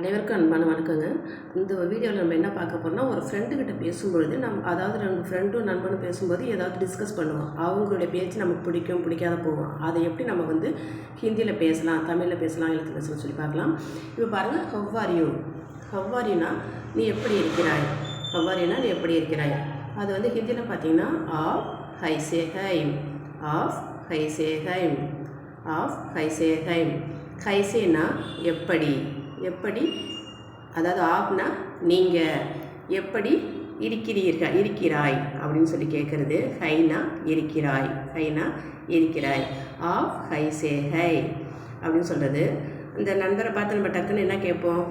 அனைவருக்கும் அன்பான வணக்கங்க. இந்த வீடியோவில் நம்ம என்ன பார்க்க போகிறோம்னா ஒரு ஃப்ரெண்டுக்கிட்ட பேசும்பொழுது நம் அதாவது ரெண்டு ஃப்ரெண்டும் நண்பனும் பேசும்போது ஏதாவது டிஸ்கஸ் பண்ணுவோம். அவங்களுடைய பேச்சு நமக்கு பிடிக்கும் பிடிக்காத போகும். அதை எப்படி நம்ம வந்து ஹிந்தியில் பேசலாம் தமிழில் பேசலாம் எழுத்து பேசலாம் சொல்லி பார்க்கலாம். இப்போ பாருங்கள் ஹவ்வாரியூ ஹவ்வாரினா நீ எப்படி இருக்கிறாய்? ஹவ்வாரினா நீ எப்படி இருக்கிறாய்? அது வந்து ஹிந்தியில் பார்த்தீங்கன்னா ஆஃப் ஹைசே ஹைம் ஆஃப் ஹைசே ஹைம் ஆஃப் ஹைசே ஹைம் ஹைசேனா எப்படி? எப்படி அதாவது ஆப்னா நீங்கள் எப்படி இருக்கிறீர்கள் இருக்கிறாய் அப்படின்னு சொல்லி கேட்குறது. ஹைனா இருக்கிறாய் ஹைனா இருக்கிறாய். ஆஃப் ஹைசே ஹை அப்படின்னு சொல்கிறது இந்த நண்பரை பார்த்து நம்ம டக்குன்னு என்ன கேட்போம்?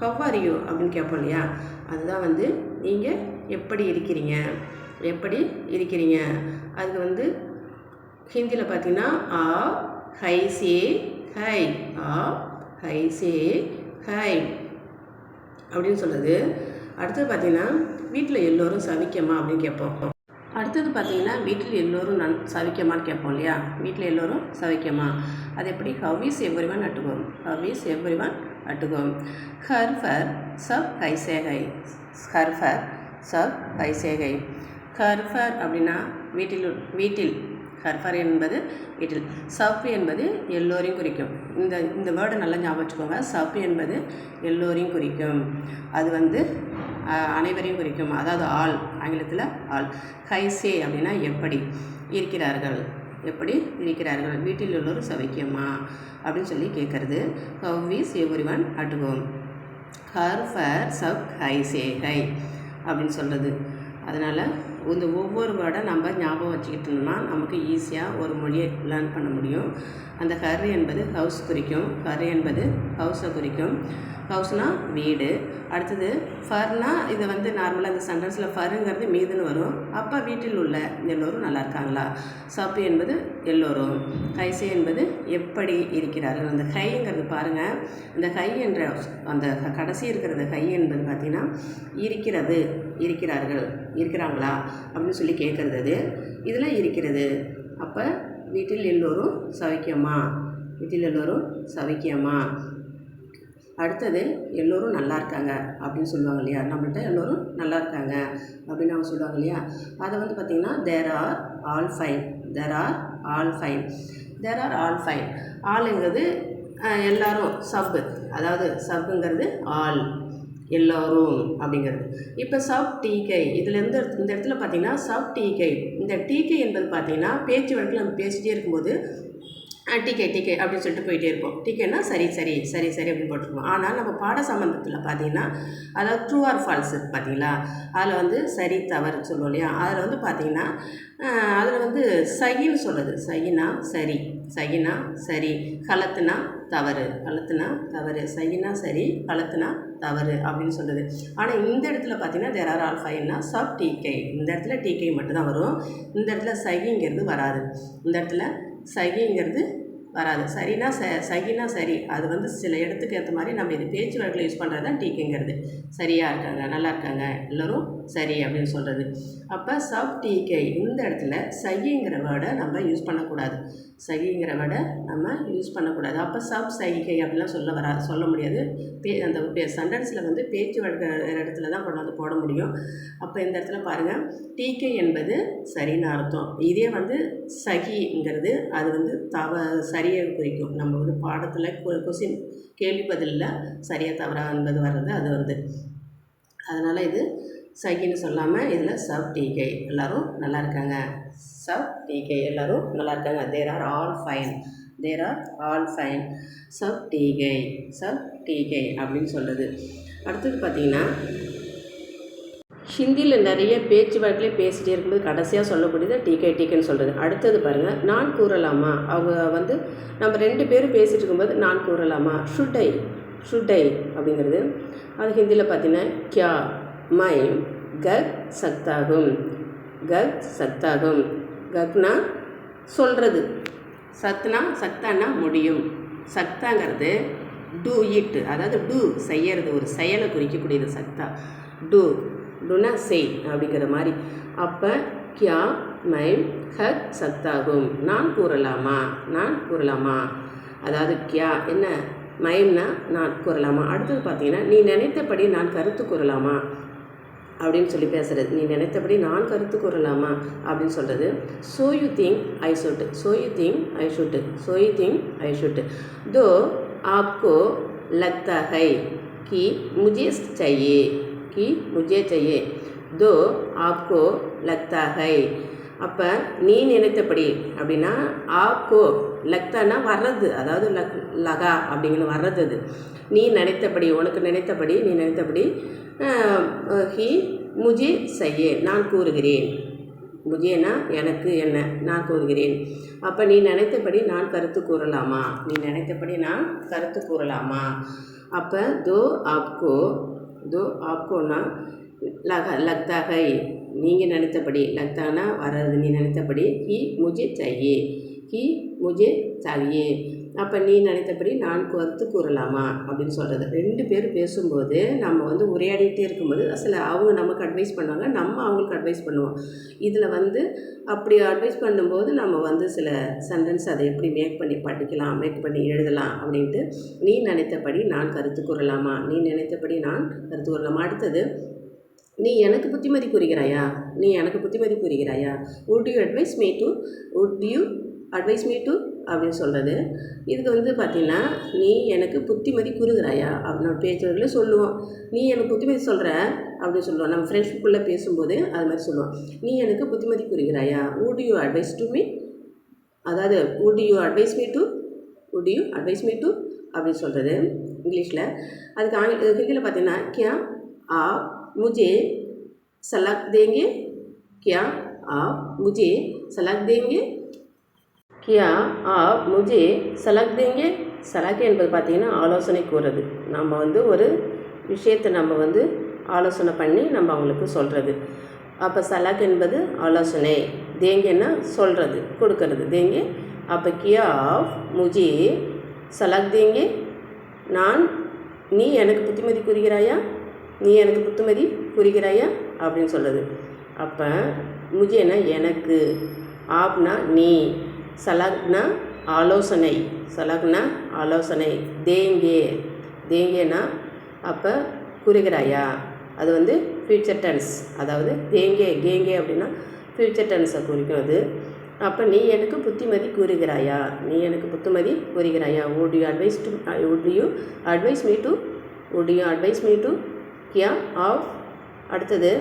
ஹவ் ஆர் யூ அப்படின்னு கேட்போம் இல்லையா? அதுதான் வந்து நீங்கள் எப்படி இருக்கிறீங்க? எப்படி இருக்கிறீங்க? அதுக்கு வந்து ஹிந்தியில் பார்த்தீங்கன்னா ஆ ஹை சே ஹை ஆ ஹை சே ஹை அப்படின்னு சொல்லுது. அடுத்தது பார்த்தீங்கன்னா வீட்டில் எல்லோரும் சவிக்கமா அப்படின்னு கேட்போம். அடுத்தது பார்த்தீங்கன்னா வீட்டில் எல்லோரும் நன் சவிக்கமான்னு கேட்போம் இல்லையா? வீட்டில் எல்லோரும் சவிக்கமா? அது எப்படி? How is everyone at home how is everyone at home her ஃபர் சப் ஹைசேகை ஹர் ஃபர் சப் ஹைசேகை ஹர் ஃபர் அப்படின்னா வீட்டில் வீட்டில் ஹர்ஃபர் என்பது வீட்டில் சப் என்பது எல்லோரையும் குறிக்கும். இந்த இந்த வேர்டை நல்லா ஞாபகம் வச்சுக்கோங்க. சப் என்பது எல்லோரையும் குறிக்கும். அது வந்து அனைவரையும் குறிக்கும். அதாவது ஆள் ஆங்கிலத்தில் ஆள். ஹைசே அப்படின்னா எப்படி இருக்கிறார்கள்? எப்படி இருக்கிறார்கள்? வீட்டில் உள்ளோர் சவைக்கியமா அப்படின்னு சொல்லி கேட்குறது. How is everyone at home her ஃபர் சப் ஹைசே ஹை அப்படின்னு சொல்கிறது அதனால் இந்த ஒவ்வொரு வேர்டை நம்ம ஞாபகம் வச்சுக்கிட்டோம்னா நமக்கு ஈஸியாக ஒரு மொழியை லேர்ன் பண்ண முடியும். அந்த ஹர் என்பது ஹவுஸ் குறிக்கும். ஹர் என்பது ஹவுஸை குறிக்கும். ஹவுஸ்னால் வீடு. அடுத்தது ஃபர்னா இதை வந்து நார்மலாக இந்த சென்டென்ஸில் ஃபருங்கிறது மீதுன்னு வரும். அப்போ வீட்டில் உள்ள எல்லோரும் நல்லா இருக்காங்களா? சப்பு என்பது எல்லோரும். கைசை என்பது எப்படி இருக்கிறார்கள்? அந்த ஹைங்கிறது பாருங்கள் இந்த ஹை என்ற அந்த கடைசி இருக்கிறது ஹை என்பது பார்த்திங்கன்னா இருக்கிறது இருக்கிறார்கள் இருக்கிறாங்களா? அப்படின்னு சொல்லி கேட்குறது அது. இதில் இருக்கிறது. அப்போ வீட்டில் எல்லோரும் சவிக்கியம்மா வீட்டில் எல்லோரும் சவிக்கியமா அடுத்தது எல்லோரும் நல்லா இருக்காங்க அப்படின்னு சொல்லுவாங்க இல்லையா? நம்மள்ட்ட எல்லோரும் நல்லா இருக்காங்க அப்படின்னு அவங்க சொல்லுவாங்க இல்லையா? அதை வந்து பார்த்திங்கன்னா there are all fine there are all fine there are all fine ஆளுங்கிறது எல்லோரும் எல்லாரும் சப்பு அதாவது சப்புங்கிறது ஆல் எல்லோரும் அப்படிங்கிறது. இப்போ சப் டீகை இதுலேருந்து இந்த இடத்துல பார்த்தீங்கன்னா சப் டீகை இந்த டீகை என்பது பார்த்தீங்கன்னா பேச்சு வழக்கில் நம்ம பேசிகிட்டே இருக்கும்போது டிகே டிகே அப்படின்னு சொல்லிட்டு போயிட்டே இருப்போம். டிகேனா சரி சரி சரி சரி அப்படின்னு போட்டிருப்போம் ஆனால் நம்ம பாட சம்பந்தத்தில் பார்த்தீங்கன்னா அதாவது ட்ரூ ஆர் ஃபால்ஸ் பார்த்தீங்களா அதில் வந்து சரி தவறு சொல்லுவோம் இல்லையா? அதில் வந்து பார்த்தீங்கன்னா அதில் வந்து சகின்னு சொல்கிறது சகினா சரி சகினா சரி கலத்துனா தவறு கலத்துனா தவறு சகினா சரி கலத்துனா தவறு அப்படின்னு சொல்லுது ஆனால் இந்த இடத்துல பார்த்தீங்கன்னா தேர் ஆர் ஆல் ஃபைவ்னா சப் டீகே இந்த இடத்துல டீகே மட்டும்தான் வரும். இந்த இடத்துல சகிங்கிறது வராது. இந்த இடத்துல சகிங்கிறது வராது. சரினா ச சகினா சரி. அது வந்து சில இடத்துக்கு ஏற்ற மாதிரி நம்ம இது பேச்சு வழக்கில் யூஸ் பண்ணுறது தான் டீக்குங்கிறது. சரியாக இருக்காங்க நல்லா இருக்காங்க எல்லோரும் சரி அப்படின்னு சொல்கிறது அப்போ சப் டீக்கை இந்த இடத்துல சகிங்கிற வேர்டை நம்ம யூஸ் பண்ணக்கூடாது. சகிங்கிற வேர்டை நம்ம யூஸ் பண்ணக்கூடாது. அப்போ சப் சகிகை அப்படிலாம் சொல்ல வரா சொல்ல முடியாது. பே அந்த சென்டென்ஸில் வந்து பேச்சு வழக்கிற இடத்துல தான் கொண்டு வந்து போட முடியும். அப்போ இந்த இடத்துல பாருங்கள் டீக்கை என்பது சரின்னு அர்த்தம். இதே வந்து சகிங்கிறது அது வந்து தவ சரியை குறிக்கும். நம்ம வந்து பாடத்தில் கொஸ்டின் கேள்வி பதிலில் சரியாக தவறா என்பது வர்றது அது வந்து. அதனால் இது சகின்னு சொல்லாமல் இதில் சப் டிகே எல்லோரும் நல்லா இருக்காங்க. சப் டிகே எல்லோரும் நல்லா இருக்காங்க. There are all fine there are all fine sub டிகை சப் டீகை அப்படின்னு சொல்லுது அடுத்தது பார்த்திங்கன்னா ஹிந்தியில் நிறைய பேச்சு வழக்கிலே பேசிகிட்டே இருக்கும்போது கடைசியாக சொல்லக்கூடியது டீகே டீக்கேன்னு சொல்கிறது அடுத்தது பாருங்கள் நான் கூறலாமா? அவங்க வந்து நம்ம ரெண்டு பேரும் பேசிகிட்டு இருக்கும்போது நான் கூறலாமா? ஷுட்டை ஷுட்டை அப்படிங்கிறது. அது ஹிந்தியில் பார்த்தீங்கன்னா கியா மைம் கக் சத்தாகும். கக் சத்தாகும். கக்னா சொல்கிறது சத்னா சத்தானா முடியும். சக்தாங்கிறது டூ இட் அதாவது டூ செய்யறது ஒரு செயலை குறிக்கக்கூடியது சக்தா டூ டுனா செய் அப்படிங்கிற மாதிரி. அப்போ கியா மைம் ஹக் சத்தாகும். நான் கூறலாமா? நான் கூறலாமா? அதாவது கியா என்ன? மயம்னா நான் கூறலாமா? அடுத்தது பார்த்தீங்கன்னா நீ நினைத்தபடி நான் கருத்து கூறலாமா? அப்படின்னு சொல்லி பேசுகிறது நீ நினைத்தபடி நான் கருத்து கூறலாமா அப்படின்னு சொல்கிறது so you think I should so you think I should so you think I should दो आपको लगता है कि मुझे चाहिए कि मुझे चाहिए दो आपको लगता है அப்போ நீ நினைத்தபடி அப்படின்னா ஆப்கோ லக்தானா வர்றது அதாவது லக் லகா அப்படிங்கிறது வர்றது அது நீ நினைத்தபடி உனக்கு நினைத்தபடி நீ நினைத்தபடி ஹி முஜே செய்ய நான் கூறுகிறேன் முஜேனா எனக்கு என்ன நான் கூறுகிறேன் அப்போ நீ நினைத்தபடி நான் கருத்து கூறலாமா நீ நினைத்தபடி நான் கருத்து கூறலாமா அப்போ தோ ஆப்கோ தோ ஆப்கோனா லக லக்தா ஹை நீங்கள் நினைத்தபடி லக்தானா வர்றது நீ நினைத்தபடி ஹி முஜே चाहिए ஹி முஜே चाहिए அப்போ நீ நினைத்தபடி நான் கருத்து கூறலாமா? அப்படின்னு சொல்கிறது ரெண்டு பேர் பேசும்போது நம்ம வந்து உரையாடிட்டே இருக்கும்போது சில அவங்க நமக்கு அட்வைஸ் பண்ணுவாங்க நம்ம அவங்களுக்கு அட்வைஸ் பண்ணுவோம். இதில் வந்து அப்படி அட்வைஸ் பண்ணும்போது நம்ம வந்து சில சென்டென்ஸ் அதை எப்படி மேக் பண்ணி படிக்கலாம் மேக் பண்ணி எழுதலாம் அப்படின்ட்டு நீ நினைத்தபடி நான் கருத்து கூறலாமா? நீ நினைத்தபடி நான் கருத்து கூறலாமா? அடுத்தது நீ எனக்கு புத்திமதி கூறுகிறாயா? நீ எனக்கு புத்திமதி கூறுகிறாயா? Would you advise me to would you advise me to அப்படின்னு சொல்கிறது இதுக்கு வந்து பார்த்திங்கன்னா நீ எனக்கு புத்திமதி குறுகிறாயா? அப்படின்னு பேச்சுகளில் சொல்லுவோம். நீ எனக்கு புத்திமதி சொல்கிற அப்படின்னு சொல்லுவோம். நம்ம ஃப்ரெண்ட்ஷிப்புள்ளே பேசும்போது அது மாதிரி சொல்லுவோம். நீ எனக்கு புத்திமதி குறுகிறாயா? Would you advise to me அதாவது would you advise me to would you advise me to அப்படின்னு சொல்கிறது இங்கிலீஷில். அதுக்கு ஆங்கில ஹிந்தியில் பார்த்தீங்கன்னா கியா ஆ முஜே சலாக் தேங்கே? கியா ஆ முஜே சலாக் தேங்கே? கியா ஆப் முஜே சலக் தீங்க? சலக் என்பது பார்த்திங்கன்னா ஆலோசனை கூறுறது. நம்ம வந்து ஒரு விஷயத்தை நம்ம வந்து ஆலோசனை பண்ணி நம்ம அவங்களுக்கு சொல்கிறது அப்போ சலக் என்பது ஆலோசனை. தேங்கேன்னா சொல்கிறது கொடுக்கறது. தேங்கே அப்போ கியா ஆஃப் முஜே சலக் தேங்கே நான் நீ எனக்கு புத்திமதி கூறுகிறாயா? நீ எனக்கு புத்திமதி கூறுகிறாயா? அப்படின்னு சொல்கிறது அப்போ முஜேனா எனக்கு. ஆப்னா நீ. சலக்னா ஆலோசனை சலக்னா ஆலோசனை. தேங்கே. தேங்கேனா அப்போ கூறுகிறாயா? அது வந்து ஃப்யூச்சர் டென்ஸ் அதாவது தேங்கே கேங்கே அப்படின்னா ஃப்யூச்சர் டென்ஸை குறிக்கும் அது. அப்போ நீ எனக்கு புத்திமதி கூறுகிறாயா? நீ எனக்கு புத்திமதி கூறுகிறாயா? Would you advise to would you advise me to would you advise me to கியா ஆஃப் அடுத்தது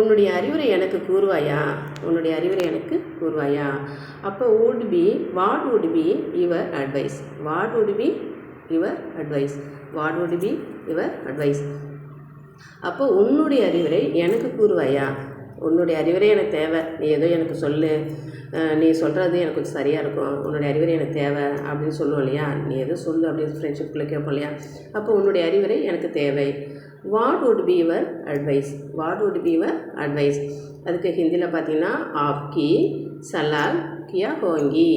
உன்னுடைய அறிவுரை எனக்கு கூறுவாயா? உன்னுடைய அறிவுரை எனக்கு கூறுவாயா? அப்போ would be what would be your advice what would be your advice what would be your advice அப்போ உன்னுடைய அறிவுரை எனக்கு கூறுவாயா? உன்னுடைய அறிவுரை எனக்கு தேவை. நீ ஏதோ எனக்கு சொல்லு. நீ சொல்கிறது எனக்கு கொஞ்சம் சரியாக இருக்கும். உன்னுடைய அறிவுரை எனக்கு தேவை அப்படின்னு சொல்லுவோம் இல்லையா? நீ எதுவும் சொல்லு அப்படின்னு ஃப்ரெண்ட்ஷிப்பில் கேட்போம் இல்லையா? அப்போ உன்னுடைய அறிவுரை எனக்கு தேவை. What would be your advice what would be your advice அதுக்கு ஹிந்தியில் பார்த்தீங்கன்னா ஆப்கி சலால் கியா ஹோங்கி.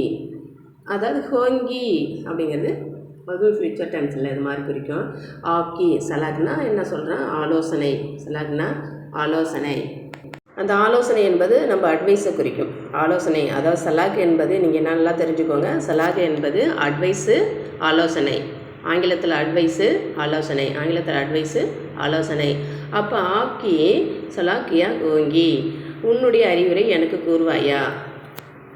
அதாவது ஹோங்கி அப்படிங்கிறது அதுவும் ஃபியூச்சர் டென்ஸில் இது மாதிரி குறிக்கும் ஆப்கி சலாக்னா என்ன சொல்கிறேன் ஆலோசனை. சலாக்னா ஆலோசனை. அந்த ஆலோசனை என்பது நம்ம அட்வைஸை குறிக்கும். ஆலோசனை அதாவது சலாக் என்பது நீங்கள் என்ன நல்லா தெரிஞ்சுக்கோங்க? சலாக் என்பது அட்வைஸு ஆலோசனை. ஆங்கிலத்தில் அட்வைஸு ஆலோசனை. ஆங்கிலத்தில் அட்வைஸு ஆலோசனை. அப்போ ஆக்கி சலாக்கியா கோங்கி உன்னுடைய அறிவுரை எனக்கு கூறுவாயா?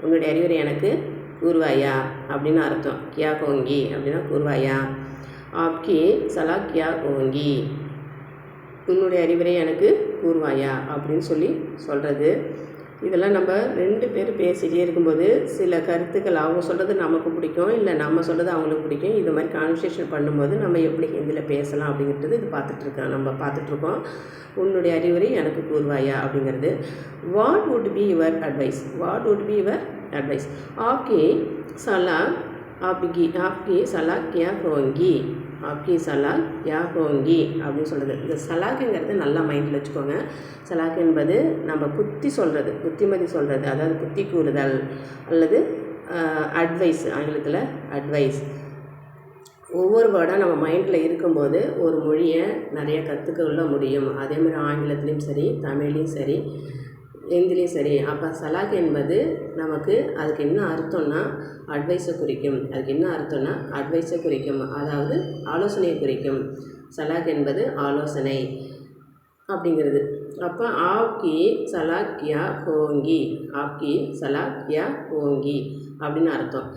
உன்னுடைய அறிவுரை எனக்கு கூறுவாயா? அப்படின்னு அர்த்தம். கியா கோங்கி அப்படின்னா கூறுவாயா? ஆப்கி சலா கியா கோங்கி உன்னுடைய அறிவுரை எனக்கு கூறுவாயா? அப்படின்னு சொல்லி சொல்கிறது இதெல்லாம் நம்ம ரெண்டு பேர் பேசிகிட்டே இருக்கும்போது சில கருத்துக்கள் அவங்க சொல்கிறது நமக்கு பிடிக்கும் இல்லை நம்ம சொல்கிறது அவங்களுக்கு பிடிக்கும். இது மாதிரி கான்வர்சேஷன் பண்ணும்போது நம்ம எப்படி ஹிந்தியில் பேசலாம் அப்படிங்கிறது இது பார்த்துட்ருக்கோம் நம்ம பார்த்துட்ருக்கோம் உன்னுடைய அறிவுரை எனக்கு கூறுவாயா அப்படிங்கிறது. What would be your advice what would be your advice ஆப்கி சலா ஆப்கி ஆப்கி சலா கியா ஹோங்கி? ஆக்கி சலாக் யா ஹோங்கி அப்படின்னு சொல்கிறது இந்த சலாக்குங்கிறது நல்லா மைண்டில் வச்சுக்கோங்க. சலாக் என்பது நம்ம புத்தி சொல்கிறது புத்திமதி சொல்கிறது அதாவது புத்தி கூறுதல் அல்லது அட்வைஸ் ஆங்கிலத்தில் அட்வைஸ் ஒவ்வொரு வேர்டாக நம்ம மைண்டில் இருக்கும்போது ஒரு மொழியை நிறைய கற்றுக்கொள்ள முடியும். அதே மாதிரி ஆங்கிலத்துலேயும் சரி தமிழ்லேயும் சரி. எந்திலையும் சரி. அப்போ சலாக் என்பது நமக்கு அதுக்கு என்ன அர்த்தம்னா அட்வைஸை குறிக்கும். அதுக்கு என்ன அர்த்தம்னா அட்வைஸை குறிக்கும். அதாவது ஆலோசனையை குறிக்கும். சலாக் என்பது ஆலோசனை அப்படிங்கிறது. அப்போ ஆப்கி சலாக் கியா ஹோங்கி ஆப்கி சலாக் கியா ஹோங்கி அப்படின்னு அர்த்தம்.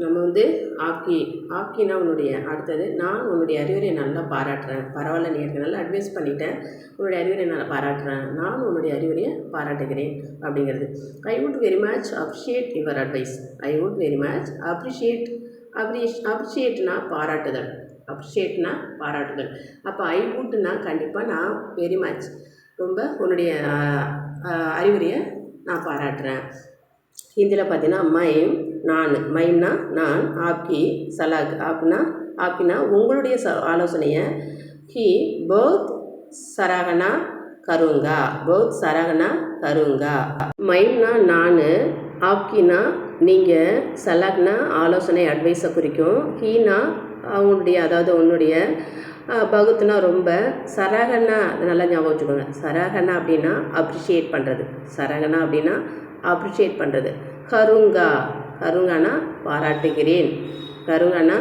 நம்ம வந்து ஆக்கி ஆக்கினா உன்னுடைய அடுத்தது நான் உன்னுடைய அறிவுரையை நல்லா பாராட்டுறேன். பரவாயில்ல நீ எனக்கு நல்லா அட்வைஸ் பண்ணிட்டேன் உன்னுடைய அறிவுரை நல்லா பாராட்டுறேன். நான் உன்னுடைய அறிவுரையை பாராட்டுகிறேன் அப்படிங்கிறது. I would very much appreciate your advice I would very much appreciate Abrish அப்ரிஷியேட்னா பாராட்டுதல். அப்ரிஷியேட்னா பாராட்டுதல். அப்போ ஐ வுட்னா கண்டிப்பாக நான் வெரி மச் ரொம்ப உன்னுடைய அறிவுரையை நான் பாராட்டுறேன். ஹிந்தியில் பார்த்தீங்கன்னா மைம் நான் மைம்னா நான் ஆப்கி சலாக் ஆப்னா ஆப்கினா உங்களுடைய ச ஆலோசனையை ஹி பௌத் சரகனா கருங்கா பௌத் சரகனா கருங்கா. மைம்னா நான் ஆப்கினா நீங்கள் சலாக்னா ஆலோசனை அட்வைஸை குறிக்கும். ஹீனா அவங்களுடைய அதாவது உன்னுடைய பகுத்துனா ரொம்ப சரகனா நல்லா ஞாபகம் வச்சுக்கோங்க. சரகனா அப்படின்னா அப்ரிஷியேட் பண்ணுறது சரகனா அப்படின்னா அப்ரிஷியேட் பண்ணுறது கருங்கா கருங்கனா பாராட்டுகிறேன். கருங்கானா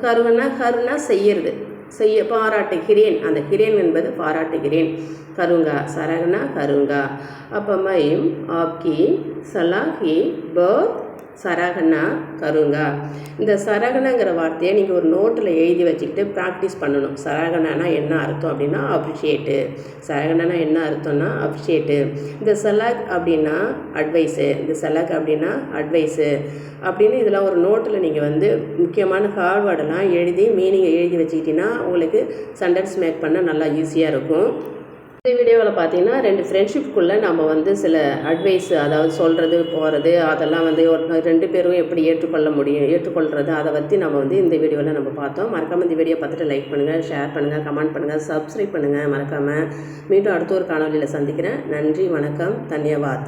கருங்கனா கருணா செய்யறது. செய்ய பாராட்டுகிறேன். அந்த கிரேன் என்பது பாராட்டுகிறேன். கருங்கா சரகனா கருங்கா. அப்போ மைம் ஆப்கி சலாஹி பர்த் சரகனா கருங்கா. இந்த சரகனங்கிற வார்த்தையை நீங்கள் ஒரு நோட்டில் எழுதி வச்சுக்கிட்டு ப்ராக்டிஸ் பண்ணணும். சரகனானா என்ன அர்த்தம் அப்படின்னா அப்ரிஷியேட்டு சரகனானா என்ன அர்த்தம்னா அப்ரிஷியேட்டு இந்த செலக் அப்படின்னா அட்வைஸு இந்த செலக் அப்படின்னா அட்வைஸு அப்படின்னு இதெல்லாம் ஒரு நோட்டில் நீங்கள் வந்து முக்கியமான ஹார்வேர்டெல்லாம் எழுதி மீனிங்கை எழுதி வச்சுக்கிட்டிங்கன்னா உங்களுக்கு சென்டென்ஸ் மேக் பண்ண நல்லா ஈஸியாக இருக்கும். இந்த வீடியோவில் பார்த்தீங்கன்னா ரெண்டு ஃப்ரெண்ட்ஷிப்குள்ளே நம்ம வந்து சில அட்வைஸ் அதாவது சொல்கிறது போகிறது அதெல்லாம் வந்து ஒரு ரெண்டு பேரும் எப்படி ஏற்றுக்கொள்ள முடியும் ஏற்றுக்கொள்கிறது அதை பற்றி நம்ம வந்து இந்த வீடியோவில் நம்ம பார்த்தோம். மறக்காமல் இந்த வீடியோ பார்த்துட்டு லைக் பண்ணுங்கள் ஷேர் பண்ணுங்கள் கமெண்ட் பண்ணுங்கள் சப்ஸ்கிரைப் பண்ணுங்கள் மறக்காமல் மீண்டும் அடுத்த ஒரு காணொலியில் சந்திக்கிறேன். நன்றி வணக்கம் தன்யவாத்.